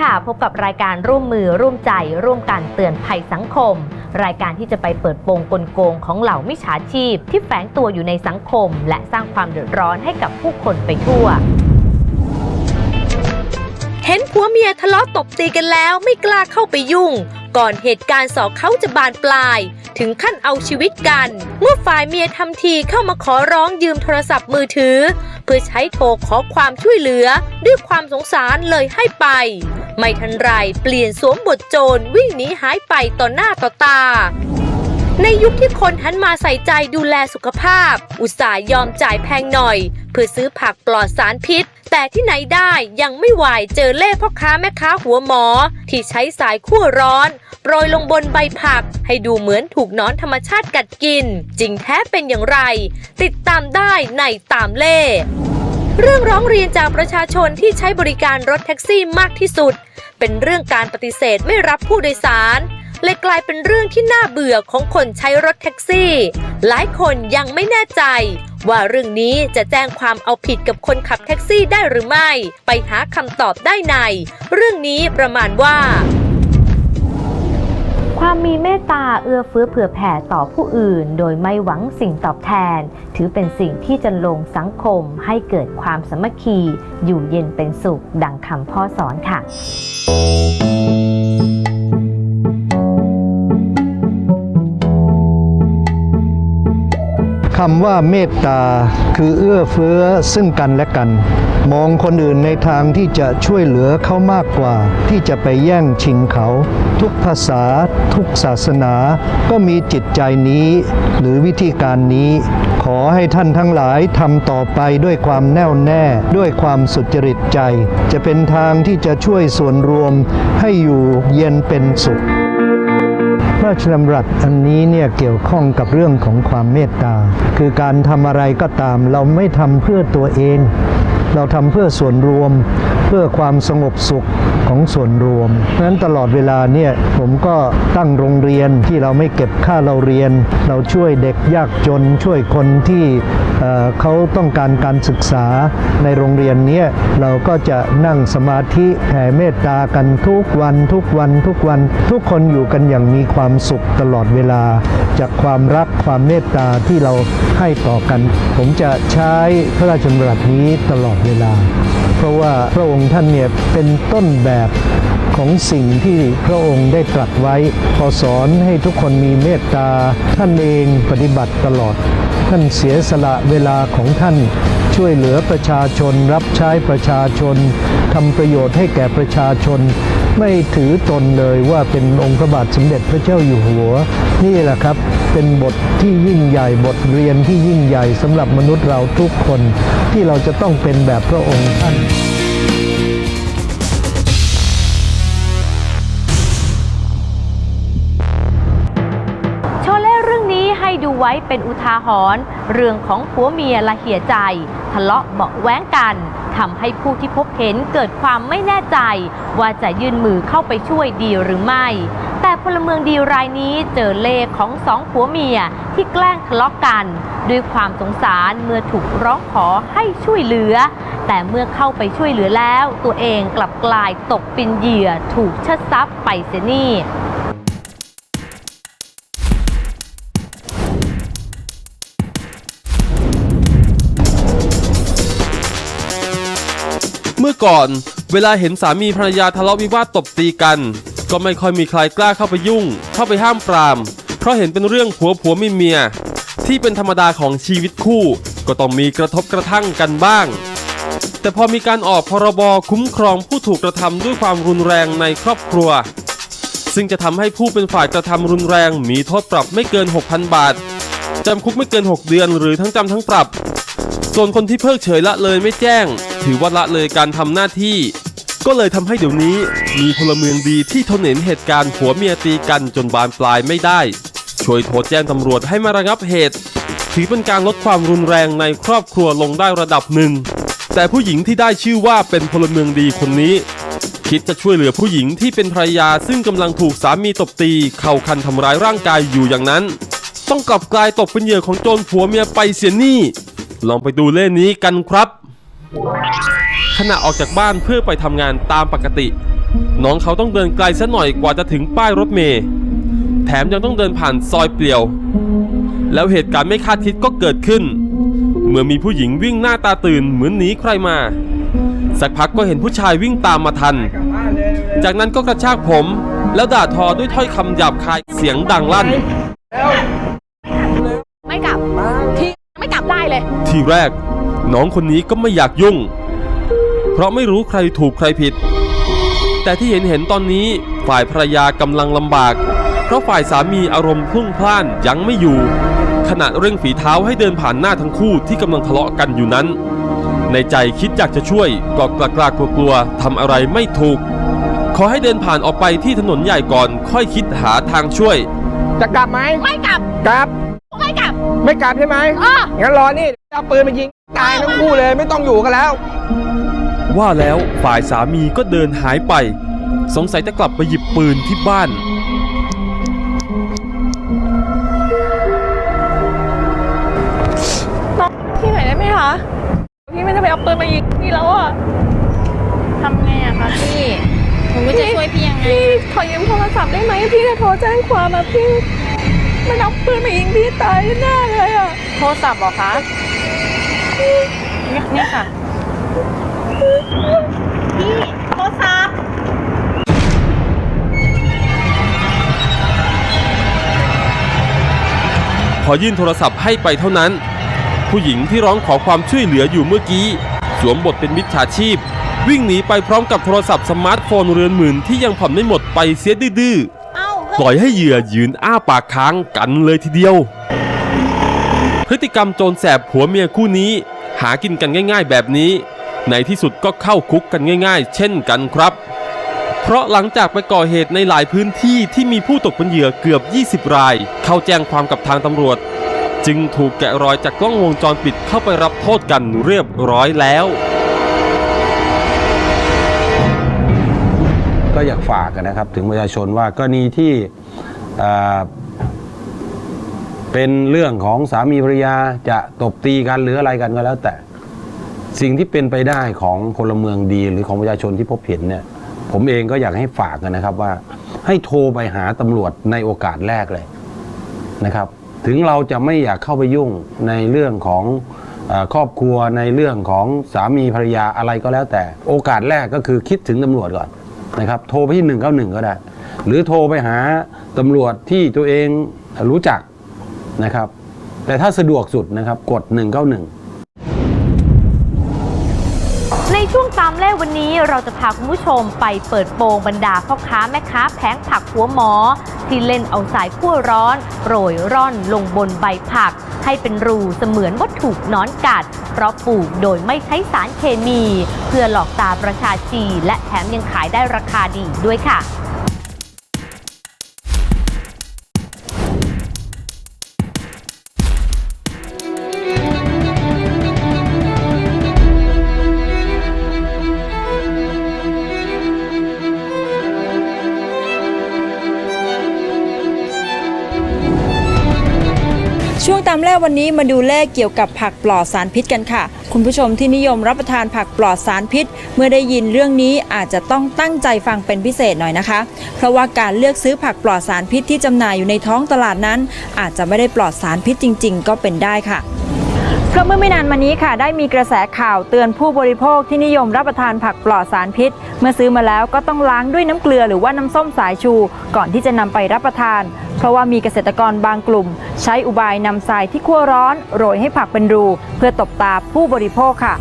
ค่ะ พบกับรายการร่วมมือร่วมใจ ร่วมกันเตือนภัยสังคม รายการที่จะไปเปิดโปงกลโกงของเหล่ามิจฉาชีพ ที่แฝงตัวอยู่ในสังคม และสร้างความเดือดร้อนให้กับผู้คนไปทั่ว เห็นผัวเมียทะเลาะตบตีกันแล้วไม่กล้าเข้าไปยุ่ง ก่อนเหตุการณ์สอเขาจะบานปลาย ถึงขั้นเอาชีวิตกัน เมื่อฝ่ายเมียทำทีเข้ามาขอร้องยืมโทรศัพท์มือถือ เพื่อใช้โทรขอความช่วยเหลือ ด้วยความสงสารเลยให้ไป ไม่ทันไรเปลี่ยนสวมบทโจรวิ่งหนีหายไปต่อหน้าต่อตาในยุคที่คนหันมาใส่ใจดูแลสุขภาพ อุตส่าห์ยอมจ่ายแพงหน่อย เพื่อซื้อผักปลอดสารพิษ แต่ที่ไหนได้ยังไม่ไหวเจอเล่พ่อค้าแม่ค้าหัวหมอ ที่ใช้สายคั่วร้อนโปรยลงบนใบผัก ให้ดูเหมือนถูกนอนธรรมชาติกัดกิน จริงแท้เป็นอย่างไร ติดตามได้ในตามเล่เรื่องร้องเรียนจากประชาชนที่ใช้บริการรถแท็กซี่มากที่สุด เป็นเรื่องการปฏิเสธไม่รับผู้โดยสาร เลยกลายเป็นเรื่องที่น่าเบื่อของคนใช้รถแท็กซี่ หลายคนยังไม่แน่ใจ ว่าเรื่องนี้จะแจ้งความเอาผิดกับคนขับแท็กซี่ได้หรือไม่ ไปหาคำตอบได้ใน เรื่องนี้ประมาณว่า ความมีเมตตาเอื้อเฟื้อเผื่อแผ่ต่อผู้อื่น โดยไม่หวังสิ่งตอบแทน ถือเป็นสิ่งที่จะลงสังคมให้เกิดความสามัคคี อยู่เย็นเป็นสุข ดังคำพ่อสอนค่ะ คำว่าเมตตาคือเอื้อเฟื้อซึ่งกันและกัน มองคนอื่นในทางที่จะช่วยเหลือเขามากกว่า ที่จะไปแย่งชิงเขา ทุกภาษาทุกศาสนา ก็มีจิตใจนี้ หรือวิธีการนี้ ขอให้ท่านทั้งหลายทำต่อไปด้วยความแน่วแน่ ด้วยความสุจริตใจ จะเป็นทางที่จะช่วยส่วนรวมให้อยู่เย็นเป็นสุข ระราชดำรัสอันนี้เนี่ยเกี่ยวข้องกับเรื่องของความเมตตา คือการทำอะไรก็ตาม เราไม่ทำเพื่อตัวเอง เราทำเพื่อส่วนรวมเพื่อความสงบสุขของส่วนรวมนั้นตลอดเวลาเนี่ยผมก็ตั้งโรงเรียนที่เราไม่เก็บค่าเราเรียน เราช่วยเด็กยากจนช่วยคนที่เเขาต้องการการศึกษาในโรงเรียนนี้เราก็จะนั่งสมาธิแผ่เมตตากันทุกวันทุกวันทุกวัน ทุกคนอยู่กันอย่างมีความสุขตลอดเวลา จากความรักความเมตตาที่เราให้ต่อกัน ผมจะใช้พระราชดำรัสนี้ตลอดเวลา เพราะว่าพระองค์ท่านเนี่ยเป็นต้นแบบของสิ่งที่พระองค์ได้ตรัสไว้พอสอนให้ทุกคนมีเมตตา ท่านเองปฏิบัติตลอด ท่านเสียสละเวลาของท่านช่วยเหลือประชาชน รับใช้ประชาชนทำประโยชน์ให้แก่ประชาชน ไม่ถือตนเลยว่าเป็นองค์พระบาทสมเด็จพระเจ้าอยู่หัว นี่แหละครับเป็นบทที่ยิ่งใหญ่บทเรียนที่ยิ่งใหญ่สำหรับมนุษย์เราทุกคนที่เราจะต้องเป็นแบบพระองค์ท่าน ว้เป็นอุทาหรณ์เรื่องของผัวเมียละเหี่ยใจ ทะเลาะเบาะแว้งกันทำให้ผู้ที่พบเห็นเกิดความไม่แน่ใจ ว่าจะยื่นมือเข้าไปช่วยดีหรือไม่ แต่พลเมืองดีรายนี้เจอเลขของสองผัวเมียที่แกล้งทะเลาะกัน ด้วยความสงสารเมื่อถูกร้องขอให้ช่วยเหลือ แต่เมื่อเข้าไปช่วยเหลือแล้ว ตัวเองกลับกลายตกเป็นเหยื่อถูกชดทรัพย์ไปเสียนี่ อก่อน เวลาเห็นสามีภรรยาทะเลาะวิวาทตบตีกัน ก็ไม่ค่อยมีใครกล้าเข้าไปยุ่ง เข้าไปห้ามปราม เพราะเห็นเป็นเรื่องผัวผัวไม่เมีย ที่เป็นธรรมดาของชีวิตคู่ ก็ต้องมีกระทบกระทั่งกันบ้าง แต่พอมีการออกพรบคุ้มครองผู้ถูกกระทำด้วยความรุนแรงในครอบครัว ซึ่งจะทำให้ผู้เป็นฝ่ายกระทำรุนแรงมีโทษปรับไม่เกิน 6,000 บาทจำคุกไม่เกิน 6 เดือนหรือทั้งจำทั้งปรับ ส่วนคนที่เพิกเฉยละเลยไม่แจ้ง ถือว่าละเลยการทำหน้าที่ ก็เลยทำให้เดี๋ยวนี้มีพลเมืองดีที่ทนเห็นเหตุการณ์ผัวเมียตีกันจนบานปลายไม่ได้ ช่วยโทรแจ้งตำรวจให้มาระงับเหตุ ถือเป็นการลดความรุนแรงในครอบครัวลงได้ระดับหนึ่ง แต่ผู้หญิงที่ได้ชื่อว่าเป็นพลเมืองดีคนนี้ คิดจะช่วยเหลือผู้หญิงที่เป็นภรรยาซึ่งกำลังถูกสามีตบตีเข่าคันทำร้ายร่างกายอยู่อย่างนั้น ต้องกลับกลายตกเป็นเหยื่อของโจรผัวเมียไปเสียนี่ ลองไปดูเล่นนี้กันครับ ขณะออกจากบ้านเพื่อไปทำงานตามปกติ น้องเขาต้องเดินไกลซะหน่อยกว่าจะถึงป้ายรถเมล์แถมยังต้องเดินผ่านซอยเปลี่ยว แล้วเหตุการณ์ไม่คาดคิดก็เกิดขึ้น เมื่อมีผู้หญิงวิ่งหน้าตาตื่นเหมือนหนีใครมา สักพักก็เห็นผู้ชายวิ่งตามมาทัน จากนั้นก็กระชากผม แล้วด่าทอด้วยถ้อยคำหยาบคายเสียงดังลั่น ไม่กลับ ไม่กลับได้เลย ทีแรก น้องคนนี้ก็ไม่อยากยุ่ง เพราะไม่รู้ใครถูกใครผิด แต่ที่เห็นเห็นตอนนี้ฝ่ายภรรยากำลังลำบาก เพราะฝ่ายสามีอารมณ์พลุ่งพล่านยังไม่อยู่ ขณะเร่งฝีเท้าให้เดินผ่านหน้าทั้งคู่ที่กำลังทะเลาะกันอยู่นั้น ในใจคิดอยากจะช่วยก็กล้ากล้ากลัวกลัวๆทำอะไรไม่ถูก ขอให้เดินผ่านออกไปที่ถนนใหญ่ก่อน ค่อยคิดหาทางช่วย จะกลับไหมไม่กลับ กลับ ไม่กลับ ไม่กลับใช่ไหมอ้อ งั้นรอนี่เอาปืนมายิงตายทั้งคู่เลยไม่ต้องอยู่กันแล้ว ว่าแล้วฝ่ายสามีก็เดินหายไป สงสัยจะกลับไปหยิบปืนที่บ้าน พี่หน่อยได้ไหมคะ พี่ไม่ได้ไปเอาปืนมายิงพี่แล้วอะ ทำไงอะคะพี่ผมก็จะช่วยพี่ยังไง พี่ขอยืมโทรศัพท์ได้ไหมพี่จะโทรแจ้งความมาพี่ มันเอาปืนมายิงพี่ตายแน่เลยอะ โทรศัพท์เหรอคะเนี่ยเนี่ยค่ะพี่โทรศัพท์พอยื่นโทรศัพท์ให้ไปเท่านั้น ผู้หญิงที่ร้องขอความช่วยเหลืออยู่เมื่อกี้ สวมบทเป็นมิจฉาชีพ วิ่งหนีไปพร้อมกับโทรศัพท์สมาร์ทโฟนเรือนหมื่นที่ยังผ่อนไม่หมดไปเสียดื้อเอ้าๆ ปล่อยให้เหยื่อยืนอ้าปากค้างกันเลยทีเดียว พฤติกรรมโจรแสบผัวเมียคู่นี้ หากินกันง่าย ๆ แบบนี้ ในที่สุดก็เข้าคุกกันง่าย ๆ เช่นกันครับ เพราะหลังจากไปก่อเหตุในหลายพื้นที่ที่มีผู้ตกเป็นเหยื่อเกือบ 20 ราย เข้าแจ้งความกับทางตำรวจ จึงถูกแกะรอยจากกล้องวงจรปิดเข้าไปรับโทษกันเรียบร้อยแล้ว ก็อยากฝากนะครับ ถึงประชาชนว่ากรณีที่เป็นเรื่องของสามีภรรยาจะตบตีกันหรืออะไรกันก็แล้ว แต่สิ่งที่เป็นไปได้ของพลเมืองดีหรือของประชาชนที่พบเห็นเนี่ย ผมเองก็อยากให้ฝากนะครับว่า ให้โทรไปหาตำรวจในโอกาสแรกเลยนะครับ ถึงเราจะไม่อยากเข้าไปยุ่งในเรื่องของครอบครัวในเรื่องของสามีภรรยาอะไรก็แล้วแต่ โอกาสแรกก็คือคิดถึงตำรวจก่อน นะครับ โทรไปที่หนึ่งเก้าหนึ่งก็ได้ หรือโทรไปหาตำรวจที่ตัวเองรู้จักนะครับ แต่ถ้าสะดวกสุดนะครับกด 191ในช่วงตามเล่วันนี้เราจะพาคุณผู้ชมไปเปิดโปงบรรดาพ่อค้าแม่ค้าแผงผักหัวหมอ ที่เล่นเอาสายขั้วร้อนโปรยร่อนลงบนใบผัก ให้เป็นรูเสมือนว่าถูกนอนกัด เพราะปลูกโดยไม่ใช้สารเคมี เพื่อหลอกตาประชาชีและแถมยังขายได้ราคาดีด้วยค่ะ วันนี้มาดูเลขเกี่ยวกับผักปลอดสารพิษกันค่ะ คุณผู้ชมที่นิยมรับประทานผักปลอดสารพิษ เมื่อได้ยินเรื่องนี้อาจจะต้องตั้งใจฟังเป็นพิเศษหน่อยนะคะ เพราะว่าการเลือกซื้อผักปลอดสารพิษที่จำหน่ายอยู่ในท้องตลาดนั้น อาจจะไม่ได้ปลอดสารพิษจริง ๆ ก็เป็นได้ค่ะ เพราะเมื่อไม่นานมานี้ค่ะ ได้มีกระแสข่าวเตือนผู้บริโภคที่นิยมรับประทานผักปลอดสารพิษ เมื่อซื้อมาแล้วก็ต้องล้างด้วยน้ำเกลือหรือว่าน้ำส้มสายชู ก่อนที่จะนำไปรับประทาน เพราะว่ามีเกษตรกรบางกลุ่ม ใช้อุบายนำทรายที่คั่วร้อน โรยให้ผักเป็นรู เพื่อตบตาผู้บริโภคค่ะ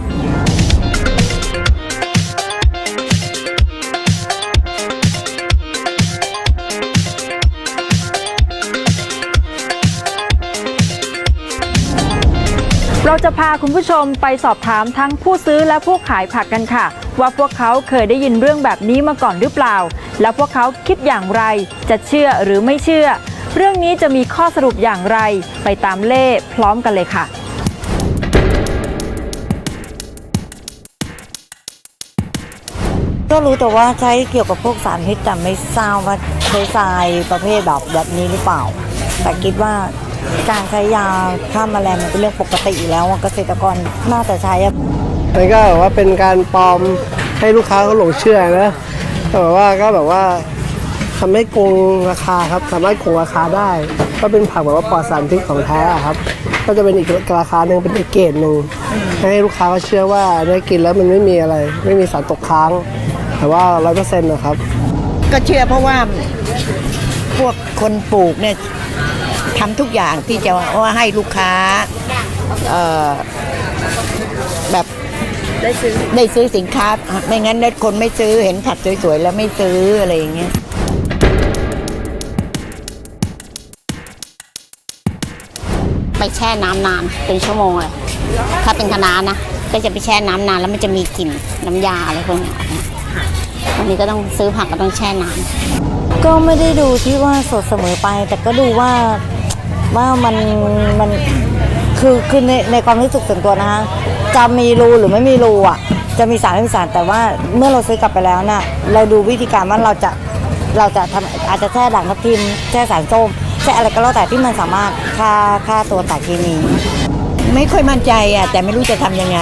จะพาคุณผู้ชมไปสอบถามทั้งผู้ซื้อและผู้ขายผักกันค่ะ ว่าพวกเขาเคยได้ยินเรื่องแบบนี้มาก่อนหรือเปล่า แล้วพวกเขาคิดอย่างไร จะเชื่อหรือไม่เชื่อ เรื่องนี้จะมีข้อสรุปอย่างไร ไปตามเล่พร้อมกันเลยค่ะก็รู้แต่ว่าใช้เกี่ยวกับพวกสารพิษแต่ไม่ทราบว่าใช้ทรายประเภทแบบแบบนี้หรือเปล่า แต่คิดว่า การใช้ยาฆ่าแมลงมันเป็นเรื่องปกติอยู่แล้วอะเกษตรกรน่าจะใช้อะมันก็แบบว่าเป็นการปลอมให้ลูกค้าเขาหลงเชื่อนะไปแต่ว่าก็แบบว่าทำให้โกงราคาครับสามารถโกงราคาได้ ก็เป็นผักแบบว่าปลอดสารพิษของแท้อะครับ ก็จะเป็นอีกราคาหนึ่งเป็นอีกเกรดหนึ่งให้ลูกค้าก็เชื่อว่าได้กินแล้วมันไม่มีอะไร ไม่มีสารตกค้าง แต่ว่าร้อยเปอร์เซ็นต์นะครับ ก็เชื่อเพราะว่าพวกคนปลูกเนี่ย ทำทุกอย่างที่จะว่าให้ลูกค้าเอ่อแบบได้ซื้อได้ซื้อสินค้า ไม่งั้นเนี่ยคนไม่ซื้อเห็นผักสวยๆแล้วไม่ซื้ออะไรอย่างเงี้ยไปแช่น้ำนานเป็นชั่วโมงเลยถ้าเป็นคะน้านะ ก็จะไปแช่น้ำนานแล้วมันจะมีกลิ่นน้ำยาอะไรพวกเนี้ยวันนี้ก็ต้องซื้อผักก็ต้องแช่น้ำก็ไม่ได้ดูที่ว่าสดเสมอไป แต่ก็ดูว่า ว่ามันมันคือคือในในความรู้สึกส่วนตัวนะคะจะมีรูหรือไม่มีรูอะ จะมีสารไม่มีสารแต่ว่าเมื่อเราซื้อกลับไปแล้วน่ะเราดูวิธีการว่าเราจะเราจะทำอาจจะแช่ด่างทับทิมแช่สารส้มแช่อะไรก็แล้วแต่ที่มันสามารถฆ่าฆ่าตัวสารเคมี ไม่ค่อยมั่นใจอะแต่ไม่รู้จะทำยังไง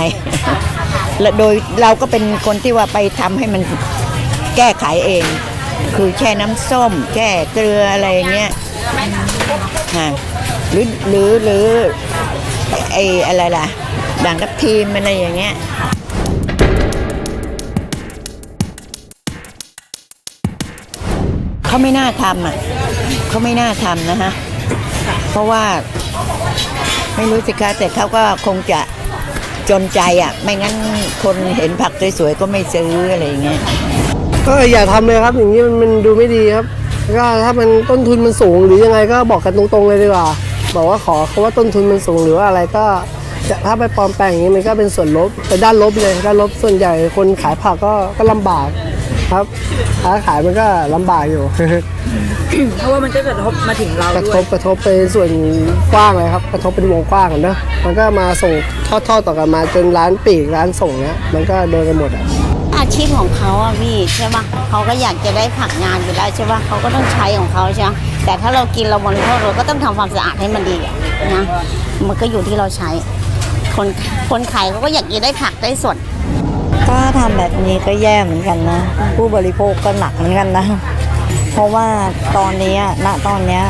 และโดยเราก็เป็นคนที่ว่าไปทำให้มันแก้ไขเอง คือแช่น้ำส้ม แช่เกลืออะไรเงี้ย ฮะหรือหรือหรือไอ้อะไรล่ะด่างทับทีมอะไรอย่างเงี้ยเขาไม่น่าทำอะเขาไม่น่าทำนะฮะเพราะว่าไม่รู้สิคะแต่เขาก็คงจะจนใจอะ ไม่งั้นคนเห็นผักสวยๆก็ไม่ซื้ออะไรอย่างเงี้ยก็อย่าทำเลยครับ อย่างนี้มันดูไม่ดีครับ ก็ถ้ามันต้นทุนมันสูงหรือยังไงก็บอกกันตรงๆเลยดีกว่า บอกว่าขอเขาว่าต้นทุนมันสูงหรือว่าอะไรก็จะถ้าไปปลอมแปลงอย่างนี้มันก็เป็นส่วนลบเป็นด้านลบเลยด้านลบส่วนใหญ่คนขายผักก็ก็ลำบากครับค้าขายมันก็ลำบากอยู่เพราะว่ามันก็กระทบมาถึงเรากระด้ทวยบกระทบไปส่วนกว้างเลยครับกระทบเป็นวงกว้างกันเนอะมันก็มาส่งทอดๆต่อกันมาจนร้านปลีกร้านส่งเนี้ยมันก็โดนกันหมดอะ อาชีพของเขาอะพี่ใช่ปะเขาก็อยากจะได้ผักงานอยู่แล้วใช่ปะเขาก็ต้องใช้ของเขาใช่ปะแต่ถ้าเรากินเราบริโภคเราก็ต้องทำความสะอาดให้มันดีอะนะมันก็อยู่ที่เราใช้คนคนขายเขาก็อยากจะได้ผักได้สดถ้าทำแบบนี้ก็แย่เหมือนกันนะ ผู้บริโภคก็หนักเหมือนกันนะ เพราะว่าตอนนี้ณตอนเนี้ย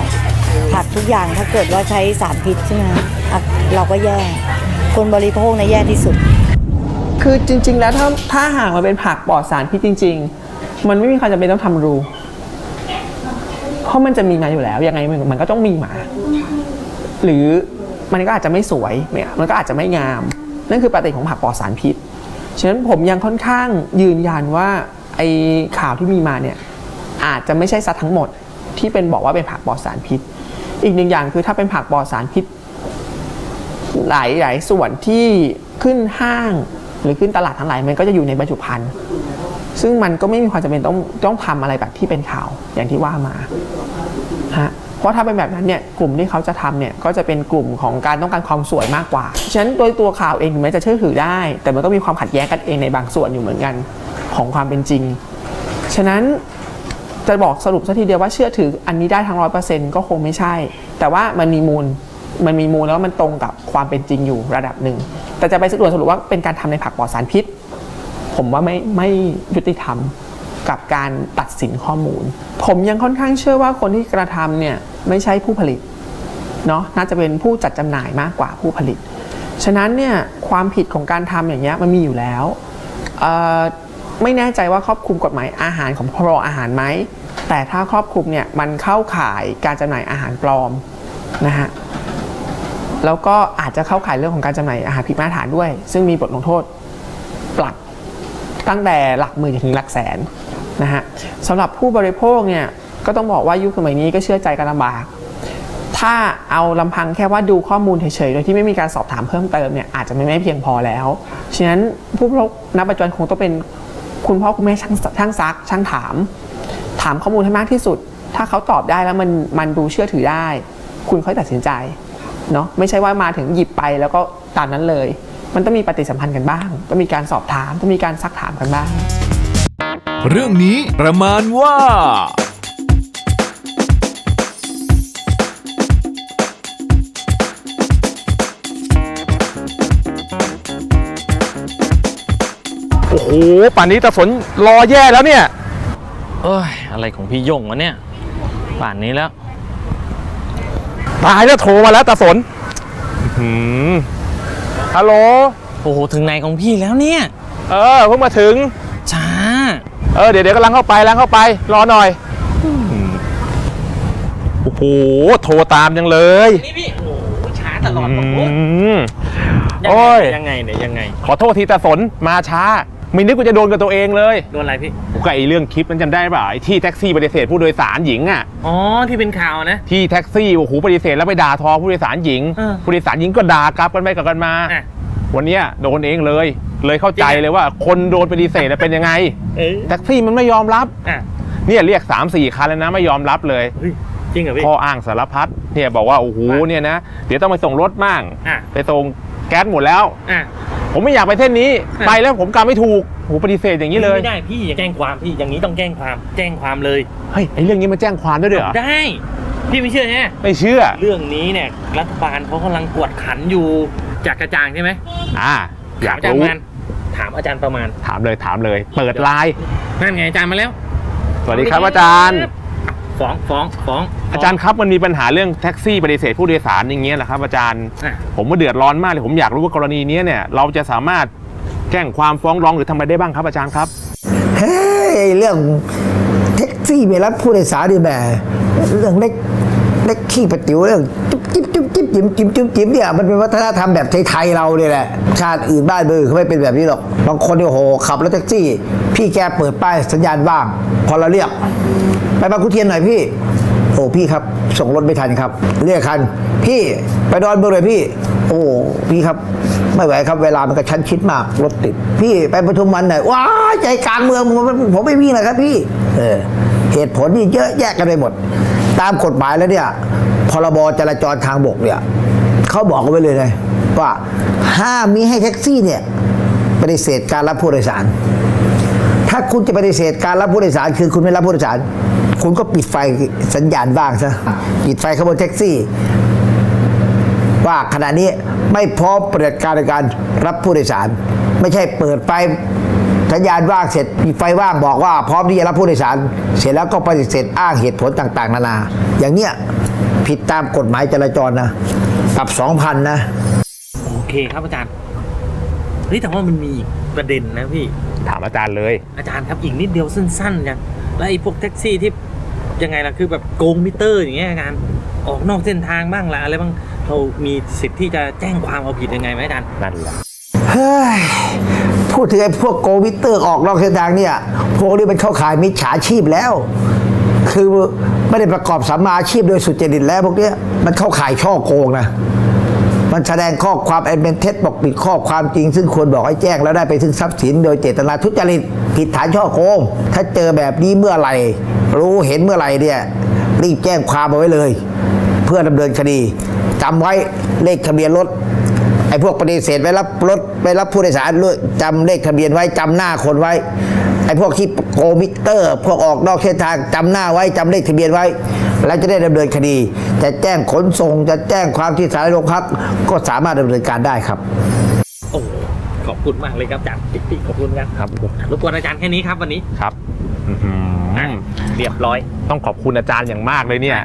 ผักทุกอย่างถ้าเกิดว่าใช้สารพิษใช่ไหมเราก็แย่ คนบริโภคในแย่ที่สุด คือจริง ๆ แล้วถ้าถ้าหากมันเป็นผักปลอดสารพิษจริง ๆ มันไม่มีความจำเป็นต้องทำรู เพราะมันจะมีมาอยู่แล้วยังไงมันมันก็ต้องมีมา หรือมันก็อาจจะไม่สวยเนี่ยมันก็อาจจะไม่งาม นั่นคือปกติของผักปลอดสารพิษ ฉะนั้นผมยังค่อนข้างยืนยันว่าไอ้ข่าวที่มีมาเนี่ยอาจจะไม่ใช่ซะทั้งหมดที่เป็นบอกว่าเป็นผักปลอดสารพิษ อีกหนึ่งอย่างคือถ้าเป็นผักปลอดสารพิษ หลายหลายส่วนที่ขึ้นห้าง หรือขึ้นตลาดทั้งหลายมันก็จะอยู่ในบรรจุภัณฑ์ซึ่งมันก็ไม่มีความจำเป็นต้องต้องทำอะไรแบบที่เป็นข่าวอย่างที่ว่ามาฮะเพราะถ้าเป็นแบบนั้นเนี่ยกลุ่มที่เขาจะทำเนี่ยก็จะเป็นกลุ่มของการต้องการความสวยมากกว่าฉะนั้นโดยตัวข่าวเองถึงแม้จะเชื่อถือได้ แต่มันก็มีความขัดแย้งกันเองในบางส่วนอยู่เหมือนกันของความเป็นจริง ฉะนั้นจะบอกสรุปสักทีเดียวว่าเชื่อถืออันนี้ได้ทั้งร้อยเปอร์เซ็นต์ก็คงไม่ใช่ แต่ว่ามันมีมูล มันมีมูลแล้วมันตรงกับความเป็นจริงอยู่ระดับหนึ่ง แต่จะไปสรุปสรุปว่าเป็นการทำในผักปลอดสารพิษ ผมว่าไม่ไม่ยุติธรรมกับการตัดสินข้อมูล ผมยังค่อนข้างเชื่อว่าคนที่กระทำเนี่ยไม่ใช่ผู้ผลิตเนาะน่าจะเป็นผู้จัดจำหน่ายมากกว่าผู้ผลิต ฉะนั้นเนี่ยความผิดของการทำอย่างเงี้ยมันมีอยู่แล้ว ไม่แน่ใจว่าครอบคลุมกฎหมายอาหารของพรบอาหารไหม แต่ถ้าครอบคลุมเนี่ยมันเข้าข่ายการจำหน่ายอาหารปลอมนะฮะ แล้วก็อาจจะเข้าข่ายเรื่องของการจำหน่ายอาหารผิดมาตรฐานด้วย ซึ่งมีบทลงโทษปรับตั้งแต่หลักหมื่นถึงหลักแสนนะฮะสำหรับผู้บริโภคเนี่ยก็ต้องบอกว่ายุคสมัยนี้ก็เชื่อใจกันลำบาก ถ้าเอาลำพังแค่ว่าดูข้อมูลเฉยๆ โดยที่ไม่มีการสอบถามเพิ่มเติมเนี่ยอาจจะไม่ไม่เพียงพอแล้ว ฉะนั้นผู้บริโภคณปัจจุบันคงต้องเป็นคุณพ่อคุณแม่ช่างช่างซัก ช่างถาม ถามข้อมูลให้มากที่สุด ถ้าเขาตอบได้แล้วมันมันดูเชื่อถือได้ คุณค่อยตัดสินใจ เนาะไม่ใช่ว่ามาถึงหยิบไปแล้วก็ตามนั้นเลย มันต้องมีปฏิสัมพันธ์กันบ้างต้องมีการสอบถามต้องมีการซักถามกันบ้าง เรื่องนี้ประมาณว่าโอ้โหป่านนี้ตาฝนรอแย่แล้วเนี่ย เอ้ย อะไรของพี่ยงวะเนี่ย ป่านนี้แล้ว ตายแล้วโทรมาแล้วตาสนหืมฮัลโหล โอ้โห ถึงไหนของพี่แล้วเนี่ย เออเพิ่งมาถึง ช้า เออ เดี๋ยวเดี๋ยวกำลังเข้าไปกำลังเข้าไป รอหน่อย โอ้โห โทรตามยังเลยนี่พี่ โอ้โหช้าตลอดอืโอ้โหมยังโอ้ไงยยังไงเนี่ยยังไง ขอโทษทีตาสนมาช้า ไม่นึกว่าจะโดนกับตัวเองเลยโดนอะไรพี่ก็ไอเรื่องคลิปนั้นจำได้เปล่าไอที่แท็กซี่ปฏิเสธผู้โดยสารหญิงอะ อ๋อที่เป็นข่าวนะ ที่แท็กซี่โอ้โหปฏิเสธแล้วไปด่าทอผู้โดยสารหญิง เออ ผู้โดยสารหญิงก็ด่ากลับกันไปกลับกันมา อะ วันเนี้ยโดนเองเลย เลยเข้าใจจริงอะ เลยว่าคนโดนปฏิเสธน่ะเป็นยังไงเออแท็กซี่มันไม่ยอมรับอะเนี่ยเรียก3ามสี่คันแล้วนะไม่ยอมรับเลยเฮ้ยจริงเหรอพี่ข้ออ้างสารพัดเนี่ยบอกว่าโอ้โหว่าเนี่ยนะเดี๋ยวต้องไปส่งรถมั่งอะไปส่งแก๊สหมดแล้ว อะ ผมไม่อยากไปเส้นนี้อะไปแล้วผมกำไม่ถูกโอ้โหปฏิเสธอย่างนี้เลยไม่ได้พี่อย่าแจ้งความพี่อย่างนี้ต้องแจ้งความ แจ้งความเลยเฮ้ยไอเรื่องนี้มาแจ้งความด้วยเหรอได้ พี่ไม่เชื่อใช่ไหมไม่เชื่อ เรื่องนี้เนี่ยรัฐบาลเขากำลังกวดขันอยู่จากกระจ่างใช่ไหมอ่าอยากถมรู้อาจารย์ประมาณถามอาจารย์ประมาณ ถามเลยถามเลย เปิดไลน์นั่นไงอาจารย์มาแล้ว สวัสดีครับอาจารย์ ฟ้องฟ้องฟ้องอาจารย์ครับมันมีปัญหาเรื่องแท็กซี่ปฏิเสธผู้โดยสารอย่างเงี้ยนะครับ อาจารย์ อะ ผมว่าเดือดร้อนมากเลยผมอยากรู้ว่ากรณีเนี้ยเนี่ยเราจะสามารถแจ้งความฟ้องร้องหรือทำอะไรได้บ้างครับอาจารย์ครับ เฮ้ยเรื่องแท็กซี่ไปรับผู้โดยสารดีแหม่เรื่องเล็กเล็กขี้ประติ๋วเรื่อง จุ๊บจิ๊บจุ๊บจิ๊บจิ๋มจิ๋มจิ๋มจิ๋มเนี่ยมันเป็นวัฒนธรรมแบบไทยๆเราเนี่ยแหละชาติอื่นบ้านเมืองเขาไม่เป็นแบบนี้หรอกบางคนเนี่ยโอ้โหขับรถแท็กซี่ พี่แกเปิดป้ายสัญญาณว่าง พอเราเรียก ไปบางขุเทียนหน่อยพี่โอ้พี่ครับส่งรถไม่ทันครับ เรียกคัน พี่ไปดอนเมืองเลยพี่ โอ้พี่ครับไม่ไหวครับเวลามันกระชั้นชิดมากรถติด พี่ไปปทุมวันหน่อยว้าใจกลางเมืองผมผมไม่วิ่งเลยครับพี่ เออเหตุผลนี่เยอะแยะกันไปหมด ตามกฎหมายแล้วเนี่ยพรบจราจรทางบกเนี่ยเขาบอกเอาไว้เลยนะว่าห้ามมีให้แท็กซี่เนี่ยปฏิเสธการรับผู้โดยสาร ถ้าคุณจะปฏิเสธการรับผู้โดยสาร คือคุณไม่รับผู้โดยสาร คุณก็ปิดไฟสัญญาณว่างซะปิดไฟขบวนแท็กซี่ ว่าขณะนี้ไม่พร้อมปฏิบัติการในการรับผู้โดยสาร ไม่ใช่เปิดไฟ สัญญาณว่างเสร็จปิดไฟว่างบอกว่าพร้อมที่จะรับผู้โดยสาร เสร็จแล้วก็ปฏิเสธอ้างเหตุผลต่าง ๆ นานา อย่างเนี้ยผิดตามกฎหมายจราจรนะปรับสองพันนะ โอเคครับอาจารย์เฮ้ยแต่ว่ามันมีอีกประเด็นนะพี่ ถามอาจารย์เลย อาจารย์ครับอีกนิดเดียวสั้นๆยังแล้วไอ้พวกแท็กซี่ที่ยังไงล่ะคือแบบโกงมิเตอร์อย่างเงี้ยอาจารย์ออกนอกเส้นทางบ้างละอะไรบ้างเรามีสิทธิ์ที่จะแจ้งความเอาผิดยังไงไหมอาจารย์นั่นแหละเฮ้ย พูดถึงไอ้พวกโกวิเตอร์ออกนอกเส้นทางเนี่ยพวกนี้มันเข้าขายมิจฉาชีพแล้ว คือไม่ได้ประกอบสัมมาอาชีพโดยสุจริตแล้วพวกนี้มันเข้าขายช่อโกงนะมันแสดงข้อความอันเป็นเท็จปกปิดข้อความจริง ซึ่งควรบอกให้แจ้งแล้วได้ไปถึงทรัพย์สิน โดยเจตนาทุจริตผิดฐานช่อโกง ถ้าเจอแบบนี้เมื่อไหร่ รู้เห็นเมื่อไหร่เนี่ยรีบแจ้งความเอาไว้เลย เพื่อดำเนินคดีจำไว้เลขทะเบียนรถ ไอ้พวกปฏิเสธไปรับรถไปรับผู้โดยสารด้วยจำเลขทะเบียนไว้จำหน้าคนไว้ ไอ้พวกที่โกมิเตอร์ พวกออกนอกเส้นทางจำหน้าไว้จำเลขทะเบียนไว้ แล้วจะได้ดำเนินคดี จะแจ้งขนส่ง จะแจ้งความที่สถานโรงพักก็สามารถดำเนินการได้ครับโอ้โหขอบคุณมากเลยครับอาจารย์ปิ๊กๆขอบคุณครับครับรบกวนอาจารย์แค่นี้ครับวันนี้ครับ อื้อหือเรียบร้อย ต้องขอบคุณอาจารย์อย่างมากเลยเนี่ย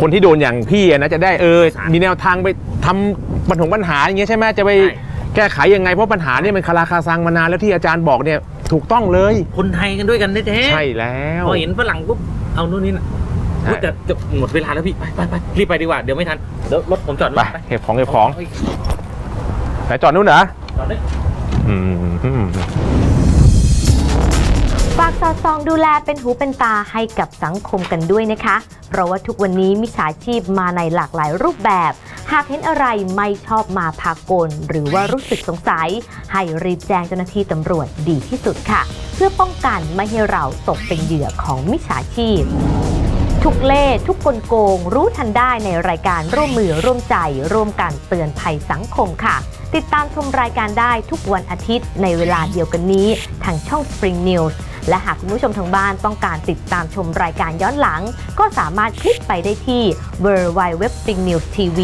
คนที่โดนอย่างพี่อะนะจะได้เออมีแนวทางไปทำปัญหาปัญหาอย่างเงี้ยใช่ไหมจะไปใช่ แก้ไขยังไงเพราะปัญหาเนี่ยมันคาราคาซังมานานแล้วที่อาจารย์บอกเนี่ยถูกต้องเลย คนไทยกันด้วยกันแท้ๆ ใช่แล้ว พอเห็นฝรั่งปุ๊บ เอานู่นนี่นะใช่ อุ๊ยแต่จะหมดเวลาแล้วพี่ ไปไปไปรีบไปดีกว่า เดี๋ยวไม่ทัน เดี๋ยวรถผมจอดไปไปเก็บของเก็บของไหนจอดนู้นเหรอจอดเลยากสอดส่องดูแลเป็นหูเป็นตาให้กับสังคมกันด้วยนะคะ เพราะว่าทุกวันนี้มิจฉาชีพมาในหลากหลายรูปแบบ หากเห็นอะไรไม่ชอบมาพากล หรือว่ารู้สึกสงสัย ให้รีบแจ้งเจ้าหน้าที่ตำรวจดีที่สุดค่ะ เพื่อป้องกันไม่ให้เราตกเป็นเหยื่อของมิจฉาชีพทุกเล่ทุกกลโกง รู้ทันได้ในรายการร่วมมือร่วมใจ ร่วมกันเตือนภัยสังคมค่ะ ติดตามชมรายการได้ทุกวันอาทิตย์ในเวลาเดียวกันนี้ ทางช่อง Spring News และหากคุณผู้ชมทางบ้านต้องการติดตามชมรายการย้อนหลัง ก็สามารถคลิกไปได้ที่ w w w s p r i n g n e w s t v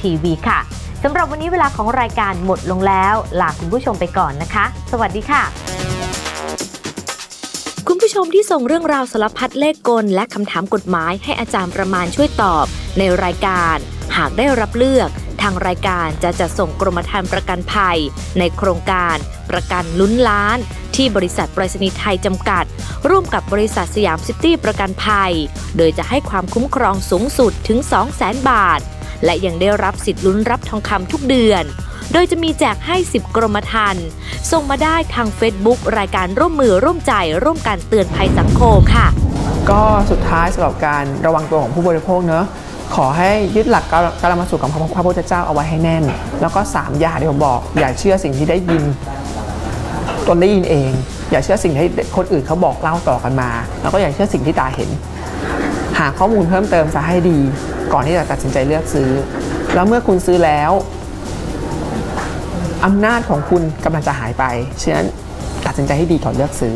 t v ค่ะสำหรับวันนี้เวลาของรายการหมดลงแล้ว ลาคุณผู้ชมไปก่อนนะคะ สวัสดีค่ะ คุณผู้ชชมที่ส่งเรื่องราวสารพัดเลขกล และคำถามกฎหมายให้อาจารย์ประมาณช่วยตอบในรายการ หากได้รับเลือก ทางรายการจะจัดส่งกรมธรรม์ประกันภัย ในโครงการประกันลุ้นล้าน ที่บริษัทไปรษณีย์ไทยจำกัด ร่วมกับบริษัทสยามซิตี้ประกันภัย โดยจะให้ความคุ้มครองสูงสุดถึง 200,000 บาท และยังได้รับสิทธิ์ลุ้นรับทองคำทุกเดือน โดยจะมีแจกให้ 10 กรมธรรม์ส่งมาได้ทาง Facebook รายการร่วมมือร่วมใจ ร่วมกันเตือนภัยสังคมค่ะ ก็สุดท้ายสำหรับการระวังตัวของผู้บริโภคเนอะ ขอให้ยึดหลักการมาสู่ของพระพุทธเจ้าเอาไว้ให้แน่น แล้วก็3อย่าที่ผมบอก อย่าเชื่อสิ่งที่ได้ยินตนได้ยินเอง อย่าเชื่อสิ่งที่คนอื่นเขาบอกเล่าต่อกันมา แล้วก็อย่าเชื่อสิ่งที่ตาเห็น หาข้อมูลเพิ่มเติมซะให้ดี ก่อนที่จะตัดสินใจเลือกซื้อ แล้วเมื่อคุณซื้อแล้วอำนาจของคุณกำลังจะหายไปฉะนั้นตัดสินใจให้ดีก่อนเลือกซื้อ